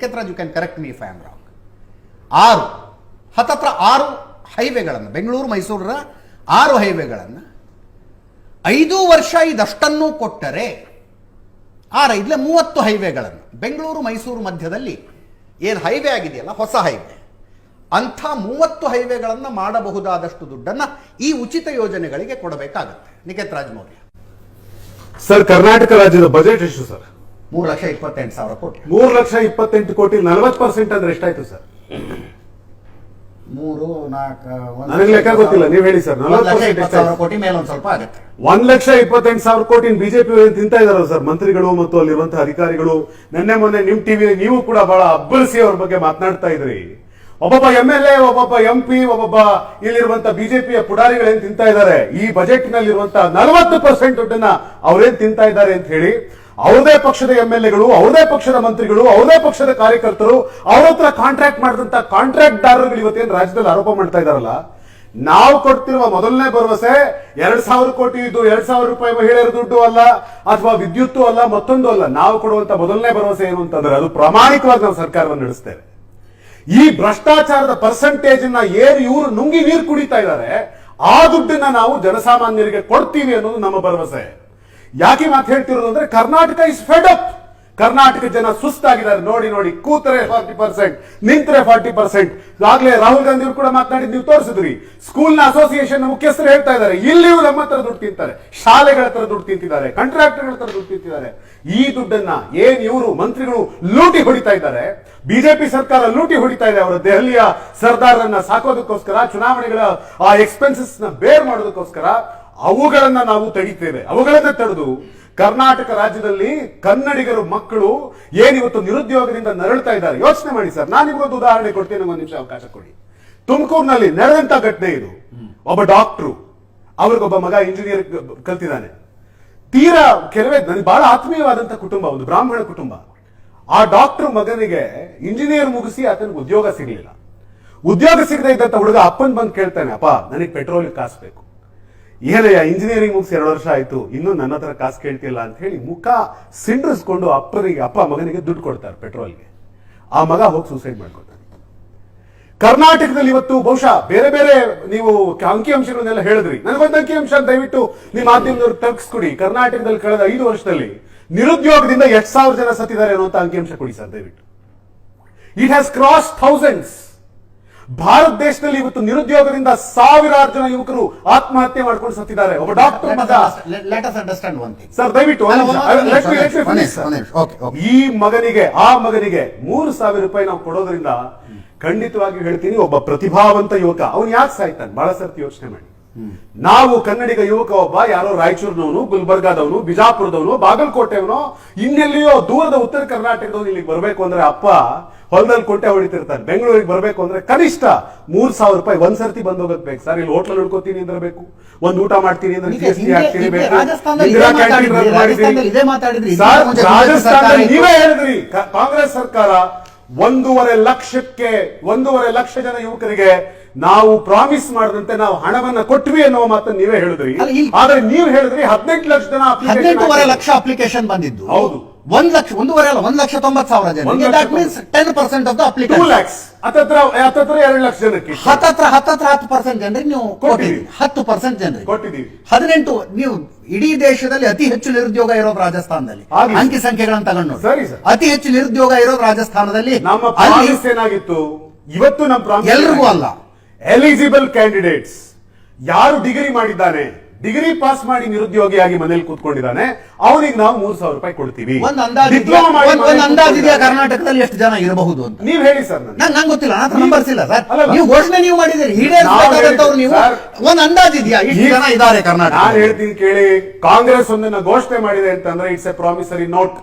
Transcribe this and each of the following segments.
ಕ್ಷೇತ್ರ you can correct me if I am wrong ಆರು, ಹತ್ತತ್ರ ಆರು ಹೈವೇಗಳನ್ನು, ಬೆಂಗಳೂರು, ಮೈಸೂರರ ಆರು ಹೈವೇಗಳನ್ನು ಐದು ವರ್ಷ ಇದಷ್ಟನ್ನು ಕೊಟ್ಟರೆ ಆರ, ಇಲ್ಲೇ ಮೂವತ್ತು ಹೈವೇಗಳನ್ನು, ಬೆಂಗಳೂರು, ಮೈಸೂರು ಮಧ್ಯದಲ್ಲಿ ಏನು ಹೈವೇ ಆಗಿದೆಯಲ್ಲ, ಹೊಸ ಹೈವೇ, ಅಂಥ ಮೂವತ್ತು ಹೈವೇಗಳನ್ನು ಮಾಡಬಹುದಾದಷ್ಟು ದುಡ್ಡನ್ನು ಈ ಉಚಿತ ಯೋಜನೆಗಳಿಗೆ ಕೊಡಬೇಕಾಗುತ್ತೆ. ನಿಖೇತ್ ರಾಜ್ ಮೌರ್ಯ. ಸರ್, ಕರ್ನಾಟಕ ರಾಜ್ಯದ ಬಜೆಟ್ ಎಷ್ಟು, ಸರ್? ಮೂರು ಲಕ್ಷ ಇಪ್ಪತ್ತೆಂಟು ಸಾವಿರ ಕೋಟಿ. ಮೂರು ಲಕ್ಷ ಇಪ್ಪತ್ತೆಂಟು ಕೋಟಿ ನಲವತ್ತು ಪರ್ಸೆಂಟ್ ಅಂದ್ರೆ ಎಷ್ಟಾಯ್ತು ಸರ್? ಮೂರು ನಾಲ್ಕು ನನಗೆ ಲೆಕ್ಕ ಗೊತ್ತಿಲ್ಲ, ನೀವು ಹೇಳಿ ಸರ್, ಒಂದು ಲಕ್ಷ 40% ಇಪ್ಪತ್ತು ಸಾವಿರ ಕೋಟಿ ಮೇಲೊಂದು ಸ್ವಲ್ಪ ಆಗುತ್ತೆ. ಒಂದ್ ಲಕ್ಷ ಇಪ್ಪತ್ತೆಂಟು ಸಾವಿರ ಕೋಟಿ ಬಿಜೆಪಿ ತಿಂತಾ ಇದಾರಲ್ಲ ಸರ್? ಮಂತ್ರಿಗಳು ಮತ್ತು ಅಲ್ಲಿರುವಂತಹ ಅಧಿಕಾರಿಗಳು ನಿನ್ನೆ ಮೊನ್ನೆ ನಿಮ್ ಟಿವಿ ನೀವು ಕೂಡ ಬಹಳ ಅಬ್ಬರಿಸಿ ಅವ್ರ ಬಗ್ಗೆ ಮಾತನಾಡ್ತಾ ಇದ್ರಿ. ಒಬ್ಬೊಬ್ಬ ಎಂ ಎಲ್ ಎ ಒಬ್ಬೊಬ್ಬ ಎಂ ಪಿ ಒಬ್ಬೊಬ್ಬ ಇಲ್ಲಿರುವಂತ ಬಿಜೆಪಿಯ ಪುಡಾರಿಗಳೇನ್ ತಿಂತಾ ಇದ್ದಾರೆ ಈ ಬಜೆಟ್ ನಲ್ಲಿರುವಂತಹ ನಲವತ್ತು ಪರ್ಸೆಂಟ್ ದುಡ್ಡನ್ನ ಅವ್ರೇನ್ ತಿಂತಾ ಇದ್ದಾರೆ ಅಂತ ಹೇಳಿ ಅವ್ರದೇ ಪಕ್ಷದ ಎಂ ಎಲ್ ಎಗಳು, ಅವ್ರದೇ ಪಕ್ಷದ ಮಂತ್ರಿಗಳು, ಅವ್ರದೇ ಪಕ್ಷದ ಕಾರ್ಯಕರ್ತರು ಅವ್ರ ಹತ್ರ ಕಾಂಟ್ರಾಕ್ಟ್ ಮಾಡಿದಂತ ಕಾಂಟ್ರಾಕ್ಟ್ ದಾರರುಗಳು ಇವತ್ತೇನು ರಾಜ್ಯದಲ್ಲಿ ಆರೋಪ ಮಾಡ್ತಾ ಇದಾರಲ್ಲ? ನಾವು ಕೊಡ್ತಿರುವ ಮೊದಲನೇ ಭರವಸೆ ಎರಡ್ ಸಾವಿರ ಕೋಟಿ ಇದ್ದು ಎರಡ್ ಸಾವಿರ ರೂಪಾಯಿ ಮಹಿಳೆಯರ ದುಡ್ಡು ಅಲ್ಲ, ಅಥವಾ ವಿದ್ಯುತ್ತು ಅಲ್ಲ, ಮತ್ತೊಂದು ಅಲ್ಲ. ನಾವು ಕೊಡುವಂತ ಮೊದಲನೇ ಭರವಸೆ ಏನು ಅಂತಂದ್ರೆ ಅದು ಪ್ರಾಮಾಣಿಕವಾಗಿ ನಾವು ಸರ್ಕಾರವನ್ನು ನಡೆಸ್ತೇವೆ. ಈ ಭ್ರಷ್ಟಾಚಾರದ ಪರ್ಸೆಂಟೇಜ್ನ ಏರು ಇವರು ನುಂಗಿ ನೀರು ಕುಡಿತಾ ಇದ್ದಾರೆ ಆ ದುಡ್ಡನ್ನ ನಾವು ಜನಸಾಮಾನ್ಯರಿಗೆ ಕೊಡ್ತೀವಿ ಅನ್ನೋದು ನಮ್ಮ ಭರವಸೆ. ಯಾಕೆ ಮಾತು ಹೇಳ್ತಿರೋದು ಅಂದ್ರೆ Karnataka is fed up Karnataka ಜನ ಸುಸ್ತಾಗಿದ್ದಾರೆ. ನೋಡಿ ನೋಡಿ, ಕೂತರೆ ಫಾರ್ಟಿ ಪರ್ಸೆಂಟ್ ನಿಂತರೆ ಫಾರ್ಟಿ ಪರ್ಸೆಂಟ್ ಆಗ್ಲೇ ರಾಹುಲ್ ಗಾಂಧಿ ಕೂಡ ಮಾತನಾಡಿ ನೀವು ತೋರಿಸಿದ್ರಿ. ಸ್ಕೂಲ್ನ ಅಸೋಸಿಯೇಷನ್ ಮುಖ್ಯಸ್ಥರು ಹೇಳ್ತಾ ಇದ್ದಾರೆ. ಇಲ್ಲಿಯೂ ನಮ್ಮ ಹತ್ರ ದುಡ್ಡು ತಿಂತಾರೆ. ಶಾಲೆಗಳ ಹತ್ರ ದುಡ್ಡು ತಿಂತಿದ್ದಾರೆ. ಕಾಂಟ್ರಾಕ್ಟರ್ಗಳ ಹತ್ರ ದುಡ್ಡು ತಿಂತಿದ್ದಾರೆ. ಈ ದುಡ್ಡನ್ನ ಏನ್ ಇವರು ಮಂತ್ರಿಗಳು ಲೂಟಿ ಹೊಡಿತಾ ಇದ್ದಾರೆ? ಬಿಜೆಪಿ ಸರ್ಕಾರ ಲೂಟಿ ಹೊಡಿತಾ ಇದೆ. ಅವರ ದೆಹಲಿಯ ಸರ್ದಾರನ್ನ ಸಾಕೋದಕ್ಕೋಸ್ಕರ, ಚುನಾವಣೆಗಳ ಆ ಎಕ್ಸ್ಪೆನ್ಸಸ್ನ ಬೇರ್ ಮಾಡೋದಕ್ಕೋಸ್ಕರ. ಅವುಗಳನ್ನ ನಾವು ತೆಗಿತೇವೆ. ಅವುಗಳನ್ನ ತಡೆದು ಕರ್ನಾಟಕ ರಾಜ್ಯದಲ್ಲಿ ಕನ್ನಡಿಗರು ಮಕ್ಕಳು ಏನಿವತ್ತು ನಿರುದ್ಯೋಗದಿಂದ ನರಳ್ತಾ ಇದ್ದಾರೆ. ಯೋಚನೆ ಮಾಡಿ ಸರ್. ನಾನು ಇವತ್ತು ಉದಾಹರಣೆ ಕೊಡ್ತೀನಿ. ಒಂದು ನಿಮಿಷ ಅವಕಾಶ ಕೊಡಿ. ತುಮಕೂರಿನಲ್ಲಿ ನಡೆದಂತ ಘಟನೆ ಇದು. ಒಬ್ಬ ಡಾಕ್ಟ್ರು ಅವ್ರಿಗೊಬ್ಬ ಮಗ ಇಂಜಿನಿಯರ್ ಕಲ್ತಿದ್ದಾನೆ. ತೀರಾ ಕೆಲವೇ ನನಗೆ ಬಹಳ ಆತ್ಮೀಯವಾದಂತ ಕುಟುಂಬ ಒಂದು ಬ್ರಾಹ್ಮಣ ಕುಟುಂಬ. ಆ ಡಾಕ್ಟರ್ ಮಗನಿಗೆ ಇಂಜಿನಿಯರ್ ಮುಗಿಸಿ ಆತನಿಗೆ ಉದ್ಯೋಗ ಸಿಗಲಿಲ್ಲ. ಉದ್ಯೋಗ ಸಿಗದೆ ಇದ್ದಂತ ಹುಡುಗ ಅಪ್ಪನ್ ಬಂದು ಕೇಳ್ತಾನೆ ಅಪ್ಪ ನನಗೆ ಪೆಟ್ರೋಲ್ ಕಾಸು ಬೇಕು ಏನಯ್ಯ ಇಂಜಿನಿಯರಿಂಗ್ ಮುಗಿಸಿ ಎರಡು ವರ್ಷ ಆಯ್ತು. ಇನ್ನೂ ನನ್ನ ಹತ್ರ ಕಾಸು ಕೇಳ್ತಿಲ್ಲ ಅಂತ ಹೇಳಿ ಮುಖ ಸಿಂಡ್ರಿಸ್ಕೊಂಡು ಅಪ್ಪರಿಗೆ ಅಪ್ಪ ಮಗನಿಗೆ ದುಡ್ಡು ಕೊಡ್ತಾರೆ ಪೆಟ್ರೋಲ್ಗೆ. ಆ ಮಗ ಹೋಗಿ ಸೂಸೈಡ್ ಮಾಡ್ಕೊತಾನೆ. ಕರ್ನಾಟಕದಲ್ಲಿ ಇವತ್ತು ಬಹುಶಃ ಬೇರೆ ಬೇರೆ ನೀವು ಅಂಕಿಅಂಶಗಳನ್ನೆಲ್ಲ ಹೇಳಿದ್ರಿ. ನನಗೊಂದು ಅಂಕಿಅಂಶ ದಯವಿಟ್ಟು ನಿಮ್ಮ ಮಾಧ್ಯಮದವ್ರು ತರ್ಕಿಸ್ಕೊಡಿ ಕರ್ನಾಟಕದಲ್ಲಿ ಕಳೆದ ಐದು ವರ್ಷದಲ್ಲಿ ನಿರುದ್ಯೋಗದಿಂದ ಎಷ್ಟು ಸಾವಿರ ಜನ ಸತ್ತಿದ್ದಾರೆ ಅನ್ನುವಂತ ಅಂಕಿಅಂಶ ಕೊಡಿ ಸರ್, ದಯವಿಟ್ಟು. It has cross thousands Bharat ದೇಶದಲ್ಲಿ ಇವತ್ತು ನಿರುದ್ಯೋಗದಿಂದ ಸಾವಿರಾರು ಜನ ಯುವಕರು ಆತ್ಮಹತ್ಯೆ ಮಾಡ್ಕೊಂಡು ಸತ್ತಿದ್ದಾರೆ. ಒಬ್ಬ ಡಾಕ್ಟರ್ ಮಗ let us understand one thing sir ದಯವಿಟ್ಟು ಈ ಮಗನಿಗೆ ಆ ಮಗನಿಗೆ ಮೂರು ಸಾವಿರ ರೂಪಾಯಿ ನಾವು ಕೊಡೋದ್ರಿಂದ ಖಂಡಿತವಾಗಿ ಹೇಳ್ತೀನಿ ಒಬ್ಬ ಪ್ರತಿಭಾವಂತ ಯುವಕ. ಅವನು ಯಾಕೆ ಸಾಯ್ತಾನೆ? ಬಹಳ ಸರ್ತಿ ಯೋಚನೆ ಮಾಡಿ. ನಾವು ಕನ್ನಡಿಗ ಯುವಕ ಒಬ್ಬ ಯಾರೋ ರಾಯಚೂರಿನವನು ಗುಲ್ಬರ್ಗಾದವನು ಬಿಜಾಪುರದವನು ಬಾಗಲಕೋಟೆಯವನು ಇನ್ನೆಲ್ಲಿಯೋ ದೂರದ ಉತ್ತರ ಕರ್ನಾಟಕದವನು ಇಲ್ಲಿಗೆ ಬರಬೇಕು ಅಂದ್ರೆ ಅಪ್ಪ ಹೊಲದಲ್ಲಿ ಕೊಟ್ಟೆ ಹೊಡಿತಿರ್ತಾನೆ ಬೆಂಗಳೂರಿಗೆ ಬರಬೇಕು ಅಂದ್ರೆ ಕನಿಷ್ಠ ಮೂರ್ ಸಾವಿರ ರೂಪಾಯಿ ಒಂದ್ ಸರ್ತಿ ಬಂದ್ ಹೋಗಕ್ ಬೇಕು. ಸರ್ ಇಲ್ಲಿ ಹೋಟ್ಲಲ್ಲಿ ಉಳ್ಕೋತೀನಿ ಅಂದ್ರೆ ಬೇಕು ಒಂದ್ ಊಟ ಮಾಡ್ತೀನಿ ಅಂದ್ರೆ ಜಿ ಎಸ್ ಟಿ ಹಾಕ್ತೀನಿ ಬೇಕು. ರಾಜಸ್ಥಾನದಲ್ಲಿ. ಸರ್, ರಾಜಸ್ಥಾನದಲ್ಲಿ ನೀವೇ ಹೇಳಿದ್ರಿ. ಕಾಂಗ್ರೆಸ್ ಸರ್ಕಾರ ಒಂದೂವರೆ ಲಕ್ಷಕ್ಕೆ ಒಂದೂವರೆ ಲಕ್ಷ ಜನ ಯುವಕರಿಗೆ ನಾವು ಪ್ರಾಮಿಸ್ ಮಾಡದಂತೆ ನಾವು ಹಣವನ್ನ ಕೊಟ್ವಿ ಅನ್ನೋ ಮಾತನ್ನ ನೀವೇ ಹೇಳಿದ್ರಿ. ಆದ್ರೆ ನೀವು ಹೇಳಿದ್ರಿ ಹದಿನೆಂಟು ಲಕ್ಷ ಜನ ಹದಿನೆಂಟೂವರೆ ಲಕ್ಷ ಅಪ್ಲಿಕೇಶನ್ ಬಂದಿದ್ದು. ಹೌದು. ಒಂದ್ ಲಕ್ಷ ಒಂದೂವರೆ ಅಲ್ಲ ಒಂದ್ ಲಕ್ಷ ತೊಂಬತ್ತು ಸಾವಿರ ಜನ. That means ten percent of the ಹತ್ತತ್ರ ಎರಡು ಲಕ್ಷ ಜನಕ್ಕೆ. ಹತ್ತತ್ರ ಹತ್ತತ್ರ ಹತ್ತು ಪರ್ಸೆಂಟ್ ಜನರಿಗೆ ನೀವು ಕೊಟ್ಟಿದ್ದೀವಿ. ಹತ್ತು ಪರ್ಸೆಂಟ್ ಜನರಿಗೆ. ಕೊಟ್ಟಿದ್ದೀವಿ. ಹದಿನೆಂಟು ನೀವು ಇಡೀ ದೇಶದಲ್ಲಿ ಅತಿ ಹೆಚ್ಚು ನಿರುದ್ಯೋಗ ಇರೋದು ರಾಜಸ್ಥಾನದಲ್ಲಿ. ಅಂಕಿ ಸಂಖ್ಯೆಗಳನ್ನು ತಗೊಂಡು. ಸರಿ ಸರ್. ಅತಿ ಹೆಚ್ಚು ನಿರುದ್ಯೋಗ ಇರೋದು ರಾಜಸ್ಥಾನದಲ್ಲಿ ನಮ್ಮ ಏನಾಗಿತ್ತು? ಇವತ್ತು ನಮ್ಮ ಎಲ್ರಿಗೂ ಅಲ್ಲ. ಎಲಿಜಿಬಲ್ ಕ್ಯಾಂಡಿಡೇಟ್ಸ್ ಯಾರು ಡಿಗ್ರಿ ಮಾಡಿದ್ದಾನೆ? ಡಿಗ್ರಿ ಪಾಸ್ ಮಾಡಿ ನಿರುದ್ಯೋಗಿಯಾಗಿ ಮನೇಲಿ ಕೂತ್ಕೊಂಡಿದ್ದಾನೆ ಅವನಿಗೆ ನಾವು ಮೂರ್ ಸಾವಿರ ರೂಪಾಯಿ ಕೊಡ್ತೀವಿ. ಕರ್ನಾಟಕದಲ್ಲಿ ಎಷ್ಟು ಜನ ಇರಬಹುದು ಅಂತ? ನೀವ್ ಹೇಳಿ ಸರ್ ನಂಗೆ ಗೊತ್ತಿಲ್ಲ ನಂಬರ್ಸ್ ಇಲ್ಲ ಸರ್. ನೀವು ಘೋಷಣೆ ನೀವು ಮಾಡಿದಿರಿ ನೀವು ಒಂದ್ ಅಂದಾಜು ಇದೆಯಾ? ಇಷ್ಟು ಜನ ಇದ್ದಾರೆ ನಾನು ಹೇಳ್ತೀನಿ ಕೇಳಿ ಕಾಂಗ್ರೆಸ್ ಒಂದನ್ನ ಘೋಷಣೆ ಮಾಡಿದೆ ಅಂತಂದ್ರೆ ಇಟ್ಸ್ ಎ ಪ್ರಾಮಿಸರಿ ನೋಟ್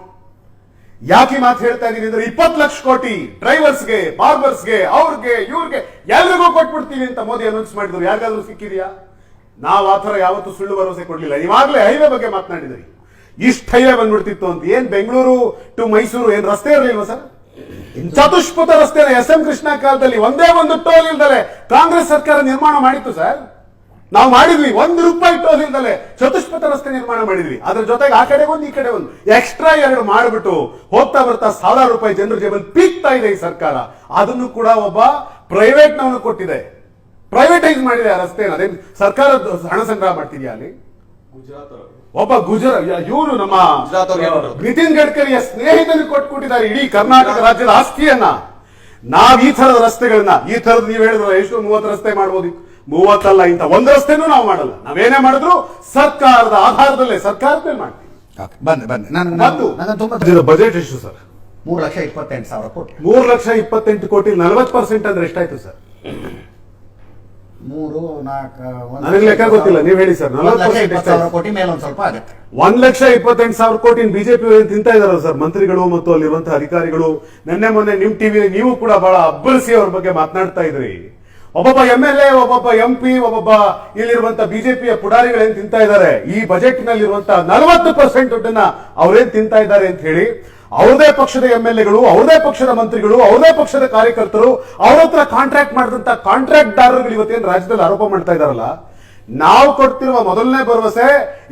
ಯಾಕೆ ಮಾತು ಹೇಳ್ತಾ ಇದೀನಿ ಅಂದ್ರೆ ಇಪ್ಪತ್ ಲಕ್ಷ ಕೋಟಿ ಡ್ರೈವರ್ಸ್ಗೆ ಬಾರ್ಬರ್ಸ್ಗೆ ಅವ್ರಿಗೆ ಇವ್ರಿಗೆ ಎಲ್ರಿಗೂ ಕೊಟ್ಬಿಡ್ತೀವಿ ಅಂತ ಮೋದಿ ಅನೌನ್ಸ್ ಮಾಡಿದ್ರು. ಯಾರಿಗಾದ್ರೂ ಸಿಕ್ಕಿದ್ಯಾ? ನಾವು ಆ ಥರ ಯಾವತ್ತೂ ಸುಳ್ಳು ಭರವಸೆ ಕೊಡಲಿಲ್ಲ. ಇವಾಗಲೇ ಹೈವೇ ಬಗ್ಗೆ ಮಾತನಾಡಿದ್ರಿ. ಇಷ್ಟು ಹೈವೇ ಬಂದ್ಬಿಡ್ತಿತ್ತು ಅಂತ. ಏನ್ ಬೆಂಗಳೂರು ಟು ಮೈಸೂರು ಏನ್ ರಸ್ತೆ ಇರಲಿಲ್ವ ಸರ್? ಚತುಷ್ಪಥ ರಸ್ತೆನ ಎಸ್ ಎಂ ಕೃಷ್ಣ ಕಾಲದಲ್ಲಿ ಒಂದೇ ಒಂದು ಟೋಲ್ ಇಲ್ದಲೆ ಕಾಂಗ್ರೆಸ್ ಸರ್ಕಾರ ನಿರ್ಮಾಣ ಮಾಡಿತ್ತು ಸರ್. ನಾವು ಮಾಡಿದ್ವಿ, ಒಂದು ರೂಪಾಯಿ ಟೋಲ್ ಇಲ್ದಲೆ ಚತುಷ್ಪಥ ರಸ್ತೆ ನಿರ್ಮಾಣ ಮಾಡಿದ್ವಿ. ಅದ್ರ ಜೊತೆಗೆ ಆ ಕಡೆ ಒಂದು, ಈ ಕಡೆ ಒಂದು. ಎಕ್ಸ್ಟ್ರಾ ಎರಡು ಮಾಡಿಬಿಟ್ಟು ಹೋಗ್ತಾ ಬರ್ತಾ ಸಾವಿರಾರು ರೂಪಾಯಿ ಜನರ ಜೇಬಲ್ ಪೀಕ್ತಾ ಇದೆ ಈ ಸರ್ಕಾರ. ಅದನ್ನು ಕೂಡ ಒಬ್ಬ ಪ್ರೈವೇಟ್ ನವನು ಕೊಟ್ಟಿದೆ. ಪ್ರೈವೇಟೈಸ್ ಮಾಡಿದೆ ಆ ರಸ್ತೆನ ಅದೇ ಸರ್ಕಾರ ಹಣ ಸಂಗ್ರಹ ಮಾಡ್ತಿದ್ಯಾ ಅಲ್ಲಿ? ಒಬ್ಬ ಗುಜರಾತ್ ಇವರು ನಮ್ಮ ಗುಜರಾತ್ ಅವ್ರಿಗೆ ಏನು? ನಿತಿನ್ ಗಡ್ಕರಿಯ ಸ್ನೇಹಿತರಿಗೆ ಕೊಟ್ಬಿಟ್ಟಿದ್ದಾರೆ ಇಡೀ ಕರ್ನಾಟಕ ರಾಜ್ಯದ ಆಸ್ತಿಯನ್ನ. ನಾವ್ ಈ ತರದ ರಸ್ತೆಗಳನ್ನ ಈ ತರದ ನೀವ್ ಹೇಳಿದ್ರು ಎಷ್ಟು ಮೂವತ್ತು ರಸ್ತೆ ಮಾಡ್ಬೋದು. ಮೂವತ್ತಲ್ಲ ಇಂತ ಒಂದ್ ರಸ್ತೆನೂ ನಾವು ಮಾಡಲ್ಲ. ನಾವೇನೇ ಮಾಡಿದ್ರು ಸರ್ಕಾರದ ಆಧಾರದಲ್ಲೇ ಸರ್ಕಾರದ ಮೇಲೆ ಮಾಡ್ತೀವಿ ಬನ್ನಿ ಬನ್ನಿ. ನಾನು ತುಂಬ ಬಜೆಟ್ ಎಷ್ಟು ಸರ್ ಮೂರು ಲಕ್ಷ ಇಪ್ಪತ್ತೆಂಟು ಸಾವಿರ ಕೋಟಿ. ಮೂರು ಲಕ್ಷ ಇಪ್ಪತ್ತೆಂಟು ಕೋಟಿ ನಲವತ್ತು ಪರ್ಸೆಂಟ್ ಅಂದ್ರೆ ಎಷ್ಟಾಯ್ತು ಸರ್ ಮೂರು ನಾಲ್ಕು ಲೆಕ್ಕ ಗೊತ್ತಿಲ್ಲ, ನೀವು ಹೇಳಿ ಸರ್, 40% ಲಕ್ಷ ಇಪ್ಪತ್ತು ಸಾವಿರ ಎಷ್ಟಾಯ್ತು? ಕೋಟಿ ಮೇಲೆ ಒಂದು ಸ್ವಲ್ಪ ಆಗುತ್ತೆ. ಒಂದ್ ಲಕ್ಷ ಇಪ್ಪತ್ತೆಂಟು ಸಾವಿರ ಕೋಟಿ ಬಿಜೆಪಿ ತಿಂತಾ ಇದ್ದಾರ ಸರ್? ಮಂತ್ರಿಗಳು ಮತ್ತು ಅಲ್ಲಿರುವಂತಹ ಅಧಿಕಾರಿಗಳು. ನಿನ್ನೆ ಮೊನ್ನೆ ನಿಮ್ ಟಿವಿ ನೀವು ಕೂಡ ಬಹಳ ಅಬ್ಬರಿಸಿ ಅವ್ರ ಬಗ್ಗೆ ಮಾತನಾಡ್ತಾ ಇದ್ರಿ. ಒಬ್ಬೊಬ್ಬ ಎಂ ಎಲ್ ಎ ಒಬ್ಬೊಬ್ಬ ಎಂ ಪಿ ಒಬ್ಬೊಬ್ಬ ಇಲ್ಲಿರುವಂತ ಬಿಜೆಪಿಯ ಪುಡಾರಿಗಳೇನ್ ತಿಂತಾ ಇದ್ದಾರೆ? ಈ ಬಜೆಟ್ ನಲ್ಲಿರುವಂತಹ ನಲವತ್ತು ಪರ್ಸೆಂಟ್ ದುಡ್ಡನ್ನ ಅವರೇನ್ ತಿಂತಾ ಇದ್ದಾರೆ ಅಂತ ಹೇಳಿ, ಅವ್ರದೇ ಪಕ್ಷದ ಎಂ ಎಲ್ ಎಗಳು ಅವ್ರದೇ ಪಕ್ಷದ ಮಂತ್ರಿಗಳು, ಅವ್ರದೇ ಪಕ್ಷದ ಕಾರ್ಯಕರ್ತರು, ಅವ್ರ ಹತ್ರ ಕಾಂಟ್ರಾಕ್ಟ್ ಮಾಡಿದಂತ ಕಾಂಟ್ರಾಕ್ಟ್ ದಾರರುಗಳು ಇವತ್ತೇನು ರಾಜ್ಯದಲ್ಲಿ ಆರೋಪ ಮಾಡ್ತಾ ಇದಾರಲ್ಲ ನಾವು ಕೊಡ್ತಿರುವ ಮೊದಲನೇ ಭರವಸೆ,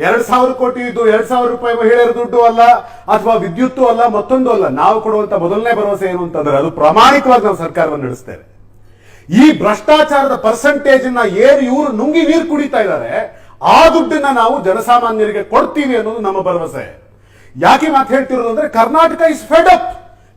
ಎರಡ್ ಸಾವಿರ ಕೋಟಿ ಇದ್ದು ಎರಡ್ ಸಾವಿರ ರೂಪಾಯಿ ಮಹಿಳೆಯರ ದುಡ್ಡು ಅಲ್ಲ, ಅಥವಾ ವಿದ್ಯುತ್ತು ಅಲ್ಲ, ಮತ್ತೊಂದು ಅಲ್ಲ. ನಾವು ಕೊಡುವಂತ ಮೊದಲನೇ ಭರವಸೆ ಏನು ಅಂತಂದ್ರೆ ಅದು ಪ್ರಾಮಾಣಿಕವಾಗಿ ನಾವು ಸರ್ಕಾರವನ್ನು ನಡೆಸ್ತೇವೆ. ಈ ಭ್ರಷ್ಟಾಚಾರದ ಪರ್ಸೆಂಟೇಜ್ನ ಏನ್ ಇವರು ನುಂಗಿ ನೀರು ಕುಡಿತಾ ಇದ್ದಾರೆ, ಆ ದುಡ್ಡನ್ನ ನಾವು ಜನಸಾಮಾನ್ಯರಿಗೆ ಕೊಡ್ತೀವಿ ಅನ್ನೋದು ನಮ್ಮ ಭರವಸೆ. ಯಾಕೆ ಮಾತು ಹೇಳ್ತಿರೋದು ಅಂದ್ರೆ Karnataka is fed up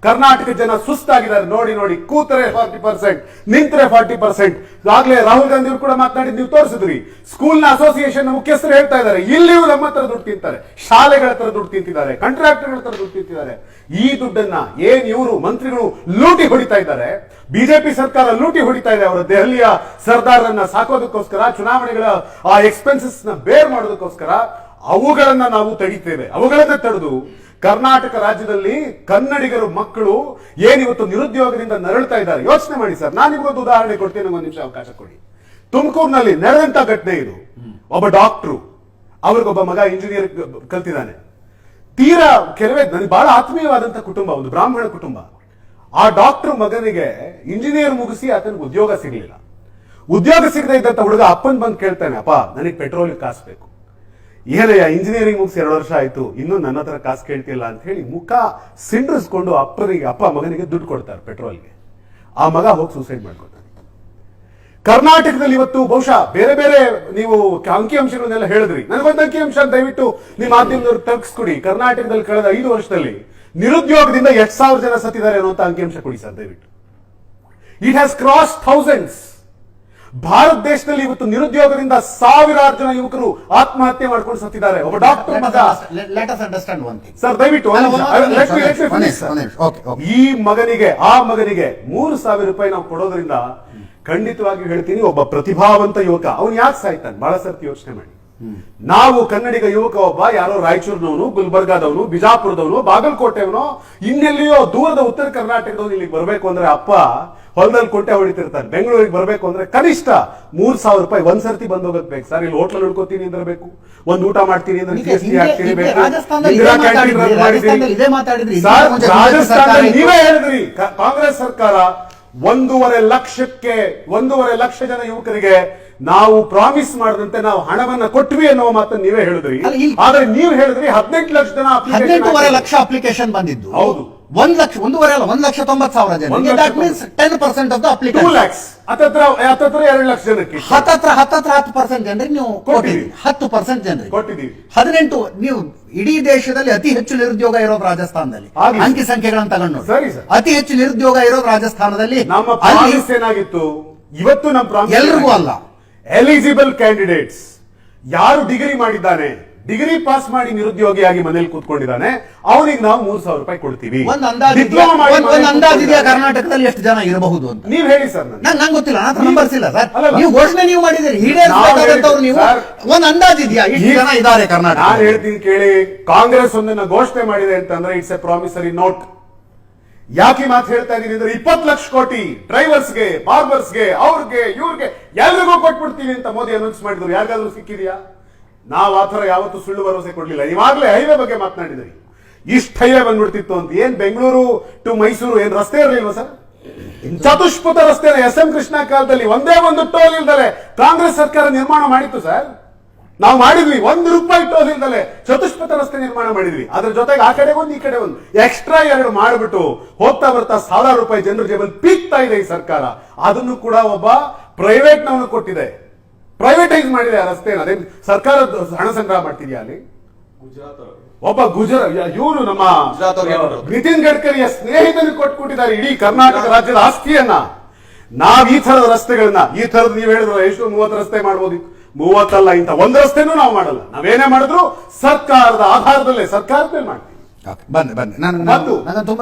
Karnataka ಜನ ಸುಸ್ತಾಗಿದ್ದಾರೆ. ನೋಡಿ ನೋಡಿ, ಕೂತರೆ ಫಾರ್ಟಿ ಪರ್ಸೆಂಟ್ ನಿಂತರೆ ಫಾರ್ಟಿ ಪರ್ಸೆಂಟ್ ಆಗ್ಲೇ ರಾಹುಲ್ ಗಾಂಧಿ ಕೂಡ ಮಾತನಾಡಿ ನೀವು ತೋರಿಸಿದ್ರಿ. ಸ್ಕೂಲ್ನ ಅಸೋಸಿಯೇಷನ್ ಮುಖ್ಯಸ್ಥರು ಹೇಳ್ತಾ ಇದ್ದಾರೆ. ಇಲ್ಲಿಯೂ ನಮ್ಮ ಹತ್ರ ದುಡ್ಡು ತಿಂತಾರೆ. ಶಾಲೆಗಳ ಹತ್ರ ದುಡ್ಡು ತಿಂತಿದ್ದಾರೆ. ಕಾಂಟ್ರಾಕ್ಟರ್ಗಳ ಹತ್ರ ದುಡ್ಡು ತಿಂತಿದ್ದಾರೆ. ಈ ದುಡ್ಡನ್ನ ಏನ್ ಇವರು ಮಂತ್ರಿಗಳು ಲೂಟಿ ಹೊಡಿತಾ ಇದ್ದಾರೆ? ಬಿಜೆಪಿ ಸರ್ಕಾರ ಲೂಟಿ ಹೊಡಿತಾ ಇದೆ. ಅವರ ದೆಹಲಿಯ ಸರ್ದಾರನ್ನ ಸಾಕೋದಕ್ಕೋಸ್ಕರ, ಚುನಾವಣೆಗಳ ಆ ಎಕ್ಸ್ಪೆನ್ಸಸ್ನ ಬೇರ್ ಮಾಡೋದಕ್ಕೋಸ್ಕರ, ಅವುಗಳನ್ನ ನಾವು ತಡಿತೇವೆ. ಅವುಗಳನ್ನ ತಡೆದು ಕರ್ನಾಟಕ ರಾಜ್ಯದಲ್ಲಿ ಕನ್ನಡಿಗರು ಮಕ್ಕಳು ಏನಿವತ್ತು ನಿರುದ್ಯೋಗದಿಂದ ನರಳ್ತಾ ಇದ್ದಾರೆ? ಯೋಚನೆ ಮಾಡಿ ಸರ್. ನಾನು ನಿಮಗೊಂದು ಉದಾಹರಣೆ ಕೊಡ್ತೀನಿ ಒಂದು ನಿಮಿಷ ಅವಕಾಶ ಕೊಡಿ. ತುಮಕೂರಿನಲ್ಲಿ ನಡೆದಂತ ಘಟನೆ ಇದು. ಒಬ್ಬ ಡಾಕ್ಟ್ರು, ಅವ್ರಿಗೊಬ್ಬ ಮಗ ಇಂಜಿನಿಯರ್ ಕಲ್ತಿದ್ದಾನೆ. ತೀರಾ ಕೆಲವೇ ನನಗೆ ಬಹಳ ಆತ್ಮೀಯವಾದಂತಹ ಕುಟುಂಬ, ಒಂದು ಬ್ರಾಹ್ಮಣ ಕುಟುಂಬ. ಆ ಡಾಕ್ಟರ್ ಮಗನಿಗೆ ಇಂಜಿನಿಯರ್ ಮುಗಿಸಿ ಆತನಿಗೆ ಉದ್ಯೋಗ ಸಿಗಲಿಲ್ಲ. ಉದ್ಯೋಗ ಸಿಗದೆ ಇದ್ದಂತ ಹುಡುಗ ಅಪ್ಪನ್ ಬಂದು ಕೇಳ್ತಾನೆ, ಅಪ್ಪ, ನನಗೆ ಪೆಟ್ರೋಲ್ ಕಾಸು ಬೇಕು. ಏನಯ್ಯ ಇಂಜಿನಿಯರಿಂಗ್ ಮುಗಿಸಿ ಎರಡು ವರ್ಷ ಆಯ್ತು, ಇನ್ನೂ ನನ್ನ ಹತ್ರ ಕಾಸು ಕೇಳ್ತಿಲ್ಲ ಅಂತ ಹೇಳಿ ಮುಖ ಸಿಂಡ್ರಿಸ್ಕೊಂಡು ಅಪ್ಪನಿಗೆ, ಅಪ್ಪ ಮಗನಿಗೆ ದುಡ್ಡು ಕೊಡ್ತಾರೆ ಪೆಟ್ರೋಲ್ಗೆ. ಆ ಮಗ ಹೋಗಿ ಸೂಸೈಡ್ ಮಾಡ್ಕೊತಾನೆ ಕರ್ನಾಟಕದಲ್ಲಿ ಇವತ್ತು ಬಹುಶಃ ಬೇರೆ ಬೇರೆ ನೀವು ಅಂಕಿಅಂಶಗಳನ್ನೆಲ್ಲ ಹೇಳಿದ್ರಿ. ನನಗೊಂದು ಅಂಕಿಅಂಶ ದಯವಿಟ್ಟು ನಿಮ್ಮ ಮಾಧ್ಯಮದವ್ರು ತಗ್ಸ್ಕೊಡಿ. ಕರ್ನಾಟಕದಲ್ಲಿ ಕಳೆದ ಐದು ವರ್ಷದಲ್ಲಿ ನಿರುದ್ಯೋಗದಿಂದ ಎಷ್ಟು ಸಾವಿರ ಜನ ಸತ್ತಿದ್ದಾರೆ ಅನ್ನುವಂತ ಅಂಕಿಅಂಶ ಕೊಡಿ ಸರ್, ದಯವಿಟ್ಟು. It has cross thousands Bharat ದೇಶದಲ್ಲಿ ಇವತ್ತು ನಿರುದ್ಯೋಗದಿಂದ ಸಾವಿರಾರು ಜನ ಯುವಕರು ಆತ್ಮಹತ್ಯೆ ಮಾಡ್ಕೊಂಡು ಸತ್ತಿದ್ದಾರೆ. ಒಬ್ಬ ಡಾಕ್ಟರ್ ಮಗ let us understand one thing sir ದಯವಿಟ್ಟು. ಈ ಮಗನಿಗೆ ಆ ಮಗನಿಗೆ ಮೂರು ಸಾವಿರ ರೂಪಾಯಿ ನಾವು ಕೊಡೋದ್ರಿಂದ ಖಂಡಿತವಾಗಿ ಹೇಳ್ತೀನಿ ಒಬ್ಬ ಪ್ರತಿಭಾವಂತ ಯುವಕ. ಅವನು ಯಾಕೆ ಸಾಯ್ತಾನೆ? ಬಹಳ ಸರ್ತಿ ಯೋಚನೆ ಮಾಡಿ. ನಾವು ಕನ್ನಡಿಗ ಯುವಕ ಒಬ್ಬ ಯಾರೋ ರಾಯಚೂರಿನವನು ಗುಲ್ಬರ್ಗಾದವನು ಬಿಜಾಪುರದವನು ಬಾಗಲಕೋಟೆಯವನು ಇನ್ನೆಲ್ಲಿಯೋ ದೂರದ ಉತ್ತರ ಕರ್ನಾಟಕದವನು ಇಲ್ಲಿಗೆ ಬರಬೇಕು ಅಂದ್ರೆ ಅಪ್ಪ ಹೊಲದಲ್ಲಿ ಕೊಂಟೆ ಹೊಡಿತಿರ್ತಾರೆ. ಬೆಂಗಳೂರಿಗೆ ಬರಬೇಕು ಅಂದ್ರೆ ಕನಿಷ್ಠ ಮೂರ್ ಸಾವಿರ ರೂಪಾಯಿ ಒಂದ್ ಸರ್ತಿ ಬಂದ್ ಹೋಗಕ್ ಬೇಕು. ಸರ್ ಇಲ್ಲಿ ಹೋಟ್ಲಲ್ಲಿ ಉಳ್ಕೋತೀನಿ ಅಂದ್ರೆ ಬೇಕು ಒಂದ್ ಊಟ ಮಾಡ್ತೀನಿ ಅಂದ್ರೆ ಹಾಕ್ತೀನಿ ಬೇಕು. ನೀವೇ ಹೇಳಿದ್ರಿ. ಕಾಂಗ್ರೆಸ್ ಸರ್ಕಾರ ಒಂದೂವರೆ ಲಕ್ಷಕ್ಕೆ ಒಂದೂವರೆ ಲಕ್ಷ ಜನ ಯುವಕರಿಗೆ ನಾವು ಪ್ರಾಮಿಸ್ ಮಾಡದಂತೆ ನಾವು ಹಣವನ್ನ ಕೊಟ್ವಿ ಅನ್ನೋ ಮಾತನ್ನ ನೀವೇ ಹೇಳಿದ್ರಿ. ಆದ್ರೆ ನೀವು ಹೇಳಿದ್ರಿ ಹದಿನೆಂಟು ಲಕ್ಷ ಜನ ಹದಿನೆಂಟೂವರೆ ಲಕ್ಷ ಅಪ್ಲಿಕೇಶನ್ ಬಂದಿದ್ದು. ಹೌದು. ಒಂದ್ ಲಕ್ಷ ಒಂದೂವರೆ ಅಲ್ಲ ಒಂದ್ ಲಕ್ಷ ತೊಂಬತ್ ಸಾವಿರ ಜನ. That means ten percent of the application lakhs ಹತ್ತತ್ರ ಹತ್ತತ್ರ ಎರಡು ಲಕ್ಷ ಜನಕ್ಕೆ. ಹತ್ತತ್ರ ಹತ್ತತ್ರ ಹತ್ತು ಪರ್ಸೆಂಟ್ ಜನರಿಗೆ ನೀವು ಕೊಟ್ಟಿದ್ದೀವಿ. ಕೊಟ್ಟಿದ್ದೀರಿ ಹತ್ತು ಪರ್ಸೆಂಟ್ ಜನರಿಗೆ. ಕೊಟ್ಟಿದ್ದೀವಿ. ಹದಿನೆಂಟು ನೀವು ಇಡೀ ದೇಶದಲ್ಲಿ ಅತಿ ಹೆಚ್ಚು ನಿರುದ್ಯೋಗ ಇರೋದು ರಾಜಸ್ಥಾನದಲ್ಲಿ. ಅಂಕಿ ಸಂಖ್ಯೆಗಳನ್ನು ತಗೊಂಡು ನೋಡಿ. ಸರಿ, ಸರ್. ಅತಿ ಹೆಚ್ಚು ನಿರುದ್ಯೋಗ ಇರೋದು ರಾಜಸ್ಥಾನದಲ್ಲಿ ನಮ್ಮ ಪ್ರಾಮಿಸ್ ಏನಾಗಿತ್ತು? ಇವತ್ತು ನಮ್ಮ ಪ್ರಾಮಿಸ್ ಎಲ್ರಿಗೂ ಅಲ್ಲ. ಎಲಿಜಿಬಲ್ ಕ್ಯಾಂಡಿಡೇಟ್ಸ್ ಯಾರು ಡಿಗ್ರಿ ಮಾಡಿದ್ದಾನೆ? ಡಿಗ್ರಿ ಪಾಸ್ ಮಾಡಿ ನಿರುದ್ಯೋಗಿಯಾಗಿ ಮನೇಲಿ ಕೂತ್ಕೊಂಡಿದ್ದಾನೆ ಅವನಿಗೆ ನಾವು ಮೂರ್ ಸಾವಿರ ರೂಪಾಯಿ ಕೊಡ್ತೀವಿ. ಒಂದ್ ಅಂದಾಜು ಡಿಪ್ಲೊಮಾ ಮಾಡಿ ಒಂದ್ ಮನೇಲಿ ಅಂದಾಜು ಇದೆಯಾ ಕರ್ನಾಟಕದಲ್ಲಿ ಎಷ್ಟು ಜನ ಇರಬಹುದು ಅಂತ? ನೀವ್ ಹೇಳಿ ಸರ್ ನನಗೆ. ನಂಗೆ ಗೊತ್ತಿಲ್ಲ ನನ್ನ ನಂಬರ್ಸ್ ಇಲ್ಲ ಸರ್. ನೀವು ಘೋಷಣೆ ನೀವು ಮಾಡಿದ್ದೀರಿ ನಾವು ಈಡೇರಿಸಬೇಕಾದಂತವ್ರು ನೀವು. ಸರ್, ಒಂದ್ ಅಂದಾಜು ಇದೆಯಾ ಇಷ್ಟು ಜನ ಇದ್ದಾರೆ ನಾನು ಕರ್ನಾಟಕ ಹೇಳ್ತೀನಿ ಕೇಳಿ ಕಾಂಗ್ರೆಸ್ ಒಂದನ್ನ ಘೋಷಣೆ ಮಾಡಿದೆ ಅಂತಂದ್ರೆ ಇಟ್ಸ್ ಎ ಪ್ರಾಮಿಸರಿ ನೋಟ್ ಯಾಕೆ ಈ ಮಾತು ಹೇಳ್ತಾ ಇದ್ದೀನಿ ಅಂದ್ರೆ ಇಪ್ಪತ್ತು ಲಕ್ಷ ಕೋಟಿ ಡ್ರೈವರ್ಸ್ಗೆ ಬಾರ್ಬರ್ಸ್ಗೆ ಅವ್ರಿಗೆ ಇವ್ರಿಗೆ ಎಲ್ರಿಗೂ ಕೊಟ್ಬಿಡ್ತೀನಿ ಅಂತ ಮೋದಿ ಅನೌನ್ಸ್ ಮಾಡಿದ್ರು. ಯಾರಿಗಾದ್ರೂ ಸಿಕ್ಕಿದ್ಯಾ? ನಾವು ಆ ಥರ ಯಾವತ್ತೂ ಸುಳ್ಳು ಭರವಸೆ ಕೊಡಲಿಲ್ಲ. ಇವಾಗಲೇ ಹೈವೇ ಬಗ್ಗೆ ಮಾತನಾಡಿದ್ರಿ. ಇಷ್ಟು ಹೈವೇ ಬಂದ್ಬಿಡ್ತಿತ್ತು ಅಂತ. ಏನು ಬೆಂಗಳೂರು ಟು ಮೈಸೂರು ಏನು ರಸ್ತೆ ಇರಲಿಲ್ವಾ ಸರ್? ಚತುಷ್ಪಥ ರಸ್ತೆ ಎಸ್ ಎಂ ಕೃಷ್ಣ ಕಾಲದಲ್ಲಿ ಒಂದೇ ಒಂದು ಟೋಲ್ ಇಲ್ದಲೆ ಕಾಂಗ್ರೆಸ್ ಸರ್ಕಾರ ನಿರ್ಮಾಣ ಮಾಡಿತ್ತು ಸರ್. ನಾವು ಮಾಡಿದ್ವಿ ಒಂದು ರೂಪಾಯಿ ಟೋಲ್ ಇಲ್ದಲೆ ಚತುಷ್ಪಥ ರಸ್ತೆ ನಿರ್ಮಾಣ ಮಾಡಿದ್ವಿ. ಅದ್ರ ಜೊತೆಗೆ ಆ ಕಡೆ ಒಂದು ಈ ಕಡೆ ಒಂದು. ಎಕ್ಸ್ಟ್ರಾ ಎರಡು ಮಾಡಿಬಿಟ್ಟು ಹೋಗ್ತಾ ಬರ್ತಾ ಸಾವಿರಾರು ರೂಪಾಯಿ ಜನರ ಜೇಬಲ್ಲಿ ಪೀಕ್ತಾ ಇದೆ ಈ ಸರ್ಕಾರ. ಅದನ್ನು ಕೂಡ ಒಬ್ಬ ಪ್ರೈವೇಟ್ ನವನು ಕೊಟ್ಟಿದೆ. ಪ್ರೈವೇಟೈಸ್ ಮಾಡಿದೆ ಆ ರಸ್ತೆನ. ಅದೇ ಸರ್ಕಾರ ಹಣ ಸಂಗ್ರಹ ಮಾಡ್ತಿದ್ಯಾ ಅಲ್ಲಿ? ಒಬ್ಬ ಗುಜರಾತ್ ಇವರು ನಮ್ಮ. ನಿತಿನ್ ಗಡ್ಕರಿಯ ಸ್ನೇಹಿತನಿಗೆ ಕೊಟ್ಟಿದ್ದಾರೆ ಇಡೀ ಕರ್ನಾಟಕ ರಾಜ್ಯದ ಆಸ್ತಿಯನ್ನ. ನಾವ್ ಈ ತರದ ರಸ್ತೆಗಳನ್ನ ಈ ತರದ ನೀವು ಹೇಳಿದ್ರು ಎಷ್ಟು ಮೂವತ್ತು ರಸ್ತೆ ಮಾಡ್ಬೋದು. ಮೂವತ್ತಲ್ಲ ಇಂತ ಒಂದ್ ರಸ್ತೆನೂ ನಾವು ಮಾಡಲ್ಲ. ನಾವೇನೇ ಮಾಡಿದ್ರು ಸರ್ಕಾರದ ಆಧಾರದಲ್ಲೇ ಸರ್ಕಾರದ ಮೇಲೆ ಮಾಡ್ತೀವಿ ಬನ್ನಿ ಬನ್ನಿ. ನಾನು ನಾನು ತುಂಬಾ